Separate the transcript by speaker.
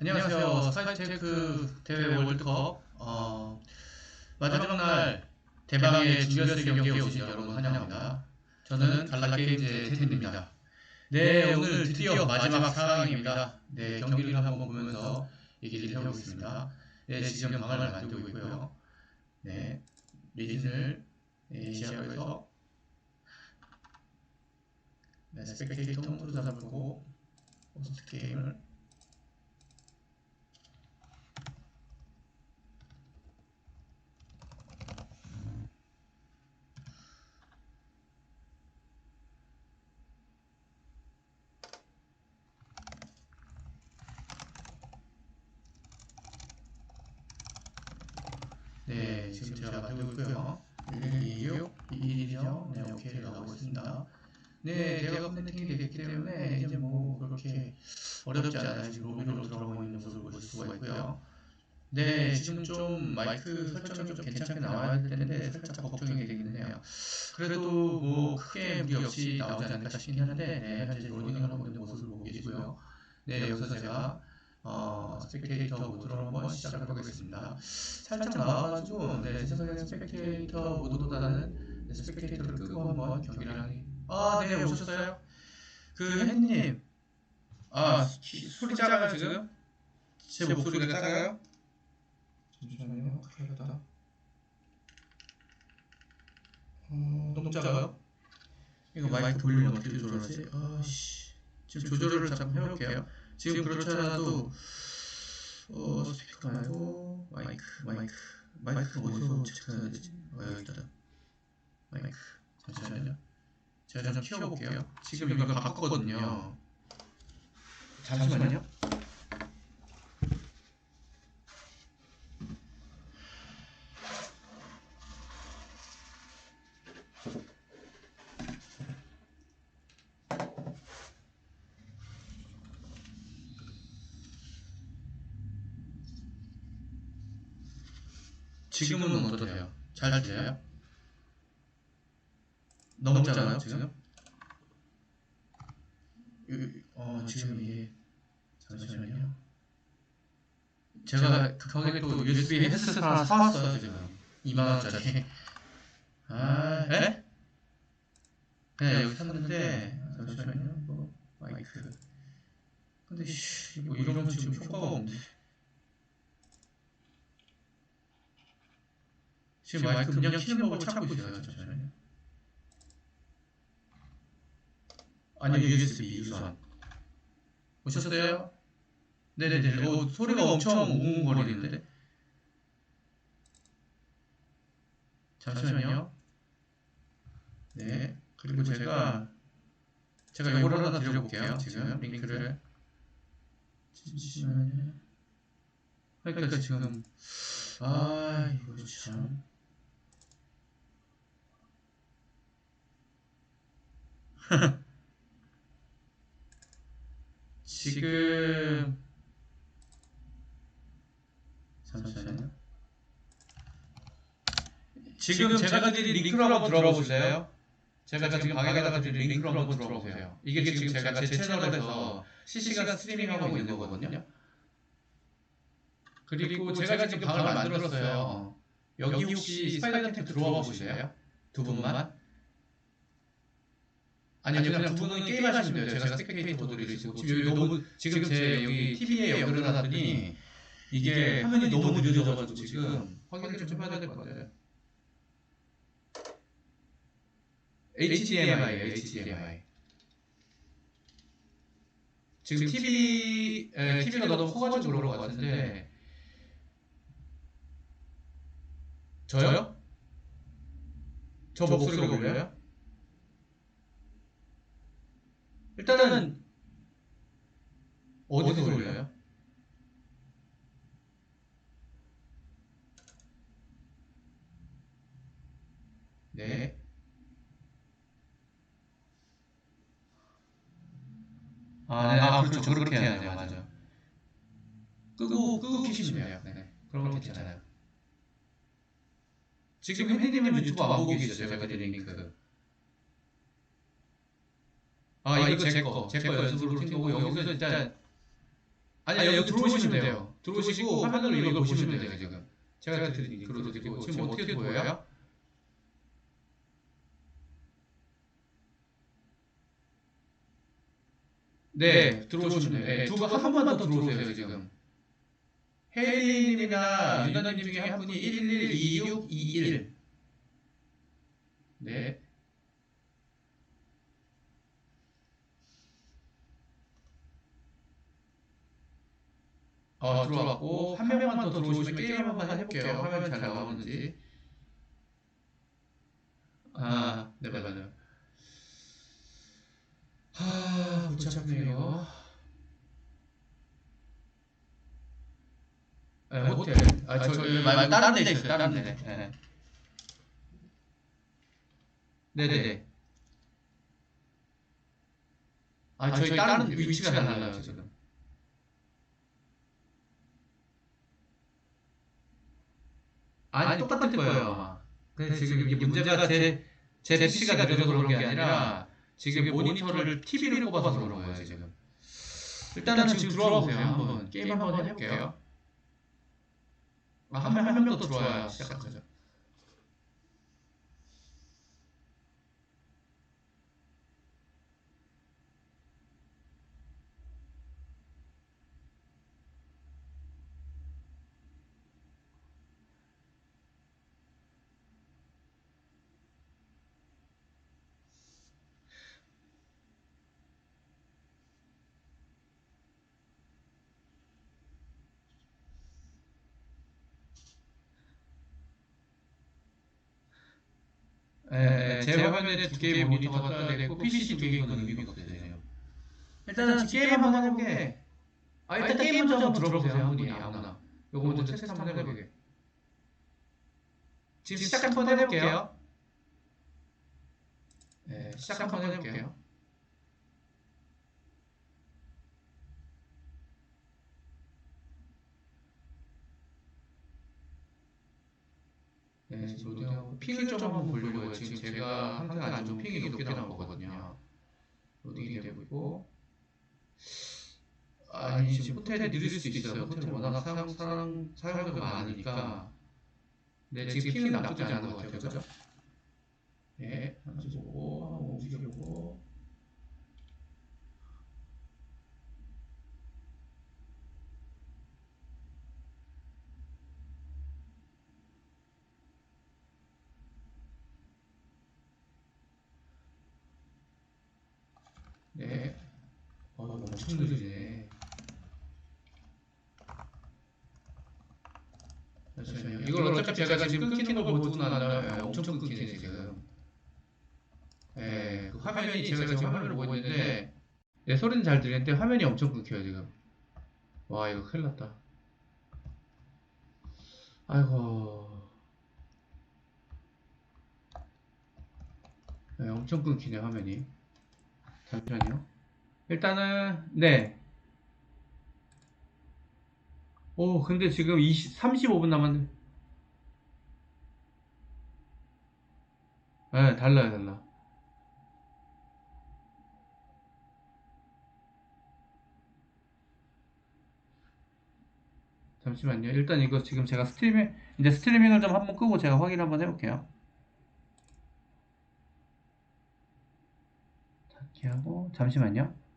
Speaker 1: 안녕하세요. 스카이테크 대회 월드컵 어, 마지막 날 대방의 준결승 경기에 오신 여러분 환영합니다. 저는 갈라게임즈의 테드입니다. 네, 오늘 드디어 마지막 상황입니다. 네, 경기를 한번 보면서 얘기를 해보겠습니다. 네, 지금 방을 만들고 있고요. 네, 리진을 네, 시작으로 해서 네, 스펙테이터 모두 잡고 호스트 게임을 네, 지금 제가 만들고 있고요. 126, 2일이죠. 네, 오케이 나오고 있습니다. 네, 제가 컨텐팅이 됐기 때문에 이제 뭐 그렇게 어렵지 않아요. 지금 로비로 들어가고 있는 모습을 보실 수가 있고요. 네, 지금 좀 마이크 설정이 좀 괜찮게 나와야 될 텐데 살짝 걱정이 되긴 해요. 그래도 뭐 크게 무리 없이 나오지 않을까 싶긴 한데 네, 현재 로딩을 하고 있는 모습을 보고 계시고요. 네, 여기서 제가 어, 스펙테이터 모드로 한번 시작을 해보겠습니다. 살짝 나와가지고 네, 제 생각에 스펙테이터 모드보다는 네, 스펙테이터를 끄고 한번 경기를 하니 아, 네, 오셨어요? 그 햇님 아, 기- 소리 작아요 지금? 제 목소리가 작아요? 잠시만요, 크게다 어, 너무 작아요? 이거 마이크 볼륨 어떻게 조절하지? 아씨 지금 조절을 잠깐 해볼게요 지금 그렇지 않아도 어 스피커 말고 마이크 마이크 마이크. 어디서 체크해야 되지? 어 여기다 마이크. 잠시만요. 제가 좀 키워볼게요. 지금 이걸 바꿨거든요. 잠시만요 지금은 어떠세요? 잘? 너무 작아요 지금? 이- 어 지금 이게 잠시만요. 제가 그 거기에 또 USB 헤드셋 하나 사왔어요 지금. 2만원짜리. 아 에? 네? 여기 샀는데 잠시만요. 뭐 마이크. 근데 씨 이거 이러면 지금 효과가 없네 지금 마이크 그냥 키는 법을 찾고 있어요 잠시만요 아니 USB 유선. 오셨어요? 네네네. 어, 소리가 엄청 웅웅거리는데. 잠시만요. 네. 그리고 제가 제가 이걸 하나 드려볼게요 지금 링크를. 잠시만요. 그러니까 지금 아 이거 참 지금 잠시만요. 지금 제가 드린 링크로 한번 들어가 보실래요? 제가 지금 방에다가 드린 링크로 한번 들어가 보세요. 이게 지금 제가 제 채널에서 실시간 스트리밍하고 있는 거거든요. 그리고 제가 지금 방을 만들었어요. 여기 혹시 스파이더 탭 들어와 보실래요? 두 분만? 아니 아니 그냥 두 분은 게임 하시면 돼요. 제가 스펙테이터 모드를 있고 지금 여기 너무 지금 제 여기 TV에 연결을 해놨더니 이게 화면이 너무 느려져가지고 지금 확인을 좀 해봐야 될 것 같아요. HDMI예요, HDMI. 지금 TV 에, TV가 너무 커가지고 그런 것 같은데 저요? 저 목소리가 울려요? 일단은 어디서 울려요? 네. 아, 네. 아, 그렇죠. 그렇게 해야 돼요. 맞아. 끄고 끄고 키시면 돼요. 네. 그런 거 괜찮아요. 지금 혜님은 유튜브 안 보고 계시죠? 제가 드린 링크. 아, 이거 제 거. 제 거 연습으로 킨 거고 여기서 일단 아니, 아니 여기 들어오시면 돼요. 들어오시고 화면으로 이걸 보시면 돼요 지금. 제가 링크로 드리고 지금 어떻게 보여요? 네, 들어오시면 돼요. 네, 두분한 번만 더 들어오세요 지금. 혜리님이나 윤다님 중에 한 분이 112621 네. 어, 들어왔고 한 명만 더 들어오시면 게임 한번 해볼게요. 화면 잘 나오는지. 아, 네 맞아요. 하, 복잡해요. 네, 호텔. 아, 저, 저 말고 다른 데 있어요. 다른 데. 네. 네네네. 아, 저희 다른 위치가 달라요, 지금. 아니, 똑같을 거예요, 아마. 근데 지금 이게 문제가 제, 제 PC가 느려서 그런 게 아니라 지금 모니터를 TV를 꼽아서 그런 거예요, 지금. 일단은 지금 들어와 보세요. 한번 게임 한번 해볼게요. 아, 한 명, 한명더 들어와야 시작하죠. 에, 제 화면에 두 개의 모니터가 떠야 되고 PC 두 개는 의미가 없어요. 일단은 게임 한번 해보게. 아 일단 게임 먼저 한번 들어보세요 한 분이 아무나. 요거 먼저 테스트 한번 해보게. 지금 시작 한번 해볼게요. 네, 시작 한번 해볼게요. 네, 로딩하고 핑을 좀 한번 보려고요. 지금 제가 항상 안 좋은 핑이 높게 나오거든요. 로딩이 되고 있고 아니 지금 호텔에 느릴 수 있어요. 호텔 워낙 사용, 사용, 사용자가 많으니까 네, 지금 핑은 나쁘지 않은 것 같아요. 그죠? 네, 한번 보고 한번 움직여보고 네. 어, 엄청 느리네. 잠시만요. 이걸 어차피 제가 지금 끊기는 거 보고 나면 엄청 끊기네 지금. 네, 그 화면이 제가 지금 화면을 보고 있는데 네, 소리는 잘 들리는데 화면이 엄청 끊겨요 지금. 와 이거 큰일 났다. 아이고. 네, 엄청 끊기네 화면이. 잠시만요. 일단은 네. 오, 근데 지금 20, 35분 남았는데. 네, 달라요, 달라. 잠시만요. 일단 이거 지금 제가 스트리밍, 이제 스트리밍을 좀 한번 끄고 제가 확인 한번 해볼게요. 이렇게 하고, 잠시만요.